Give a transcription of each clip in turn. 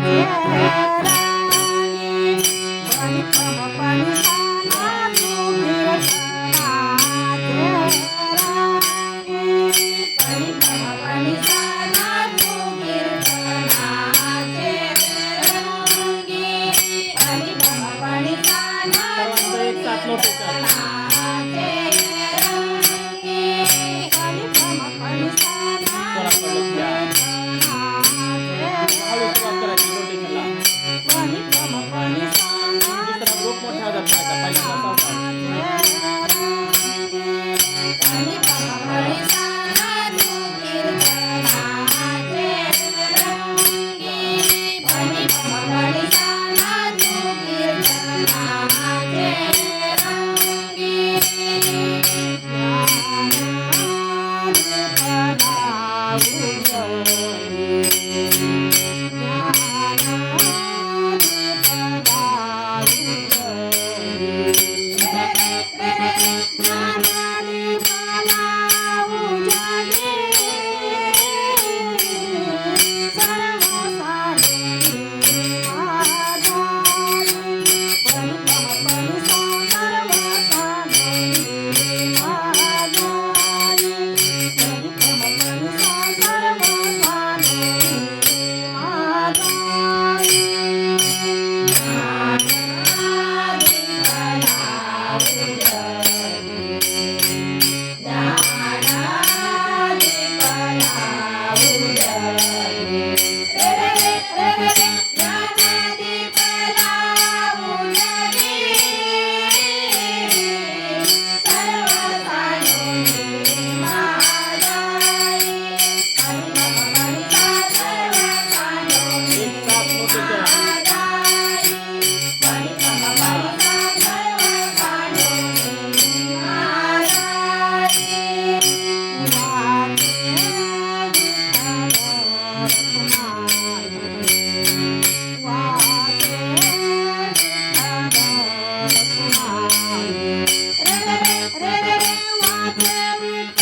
Yeah. एक Música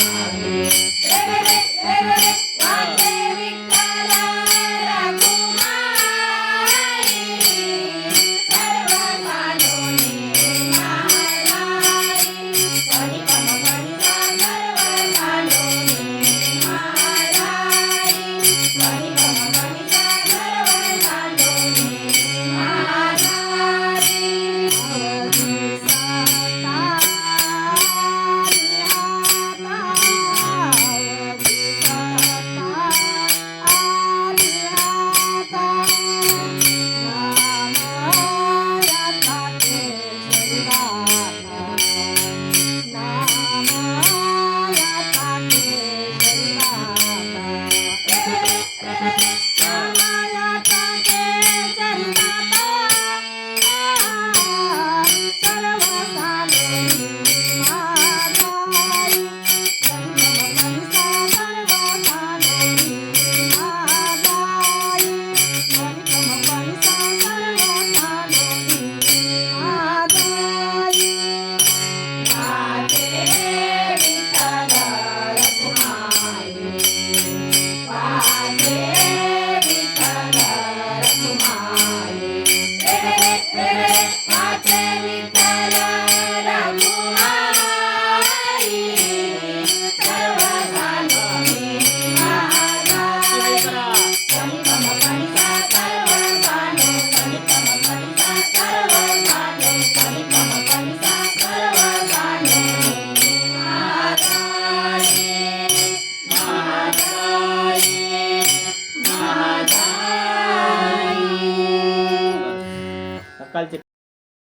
Amén.